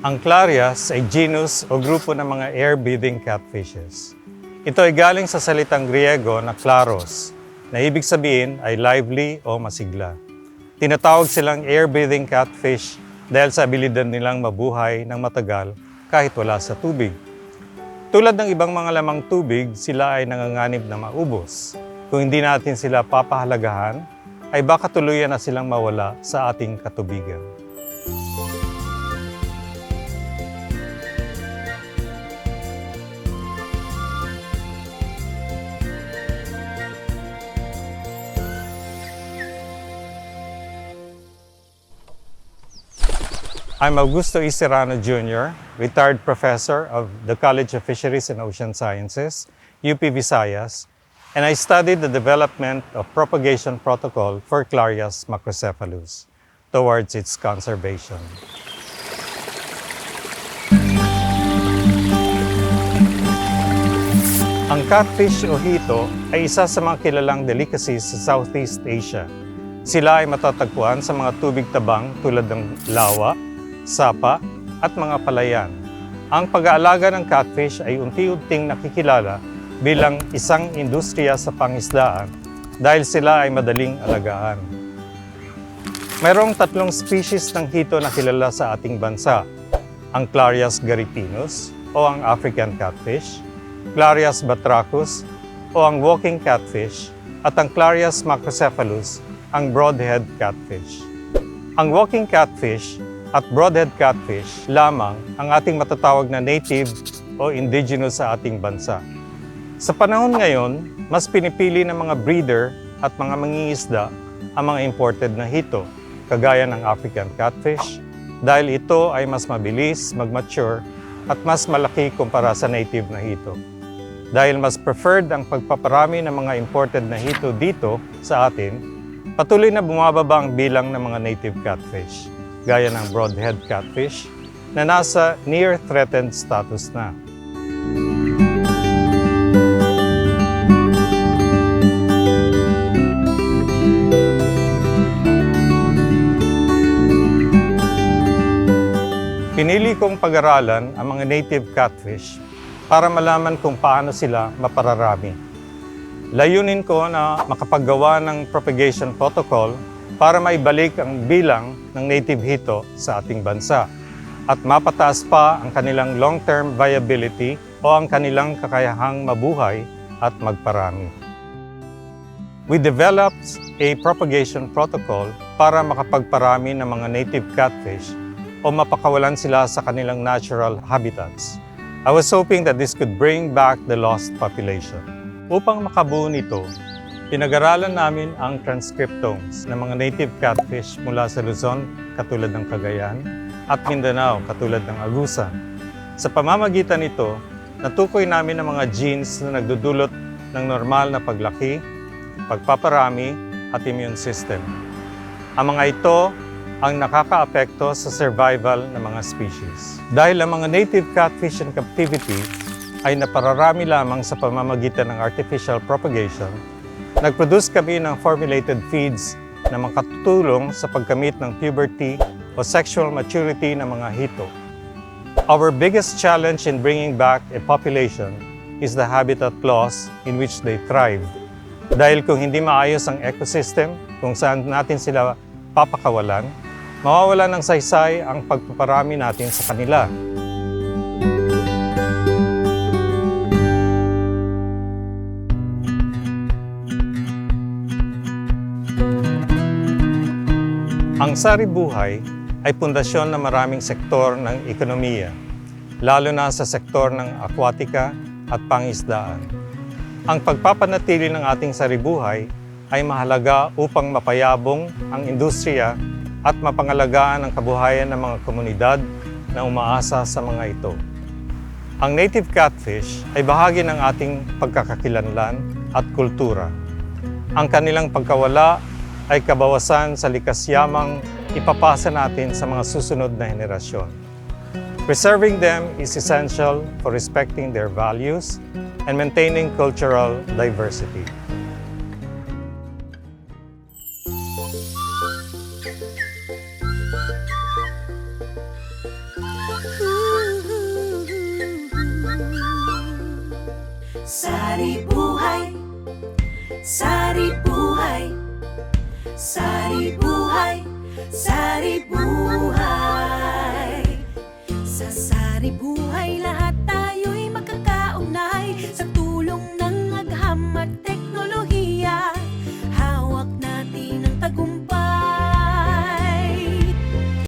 Ang Clarias ay genus o grupo ng mga air-breathing catfishes. Ito ay galing sa salitang Griego na klaros, na ibig sabihin ay lively o masigla. Tinatawag silang air-breathing catfish dahil sa abilidad nilang mabuhay ng matagal kahit wala sa tubig. Tulad ng ibang mga lamang tubig, sila ay nanganganib na maubos. Kung hindi natin sila papahalagahan, ay baka tuluyan na silang mawala sa ating katubigan. I'm Augusto E. Jr., retired professor of the College of Fisheries and Ocean Sciences, UP Visayas, and I studied the development of propagation protocol for Clarias macrocephalus towards its conservation. Ang catfish o hito ay isa sa mga kilalang delicacies sa Southeast Asia. Sila ay matatagpuan sa mga tubig tabang tulad ng lawa, sapa, at mga palayan. Ang pag-aalaga ng catfish ay unti-unting nakikilala bilang isang industriya sa pangisdaan dahil sila ay madaling alagaan. Mayroong tatlong species ng hito na kilala sa ating bansa. Ang Clarias garitinus o ang African catfish, Clarias batrachus o ang walking catfish, at ang Clarias macrocephalus, ang broadhead catfish. Ang walking catfish at broadhead catfish lamang ang ating matatawag na native o indigenous sa ating bansa. Sa panahon ngayon, mas pinipili ng mga breeder at mga mangingisda ang mga imported na hito, kagaya ng African catfish, dahil ito ay mas mabilis mag-mature at mas malaki kumpara sa native na hito. Dahil mas preferred ang pagpaparami ng mga imported na hito dito sa atin, patuloy na bumababa ang bilang ng mga native catfish, gaya ng broadhead catfish, na nasa near threatened status na. Pinili kong pag-aralan ang mga native catfish para malaman kung paano sila mapararami. Layunin ko na makapaggawa ng propagation protocol para maibalik ang bilang ng native hito sa ating bansa at mapataas pa ang kanilang long-term viability o ang kanilang kakayahang mabuhay at magparami. We developed a propagation protocol para makapagparami ng mga native catfish o mapakawalan sila sa kanilang natural habitats. I was hoping that this could bring back the lost population. Upang makabuo nito, pinag-aralan namin ang transcriptomes ng mga native catfish mula sa Luzon, katulad ng Cagayan, at Mindanao, katulad ng Agusan. Sa pamamagitan nito, natukoy namin ang mga genes na nagdudulot ng normal na paglaki, pagpaparami, at immune system. Ang mga ito ang nakakaapekto sa survival ng mga species. Dahil ang mga native catfish in captivity ay napararami lamang sa pamamagitan ng artificial propagation, nag-produce kami ng formulated feeds na makatutulong sa pagkamit ng puberty o sexual maturity ng mga hito. Our biggest challenge in bringing back a population is the habitat loss in which they thrived. Dahil kung hindi maayos ang ecosystem kung saan natin sila papakawalan, mawawala ng saysay ang pagpaparami natin sa kanila. Ang sari buhay ay pundasyon ng maraming sektor ng ekonomiya, lalo na sa sektor ng akwatika at pangisdaan. Ang pagpapanatili ng ating saribuhay ay mahalaga upang mapayabong ang industriya at mapangalagaan ang kabuhayan ng mga komunidad na umaasa sa mga ito. Ang native catfish ay bahagi ng ating pagkakakilanlan at kultura. Ang kanilang pagkawala ay kabawasan sa likas yamang ipapasa natin sa mga susunod na henerasyon. Preserving them is essential for respecting their values and maintaining cultural diversity. Sari buhay, sari buhay sari buhay, sari buhay. Sa sari buhay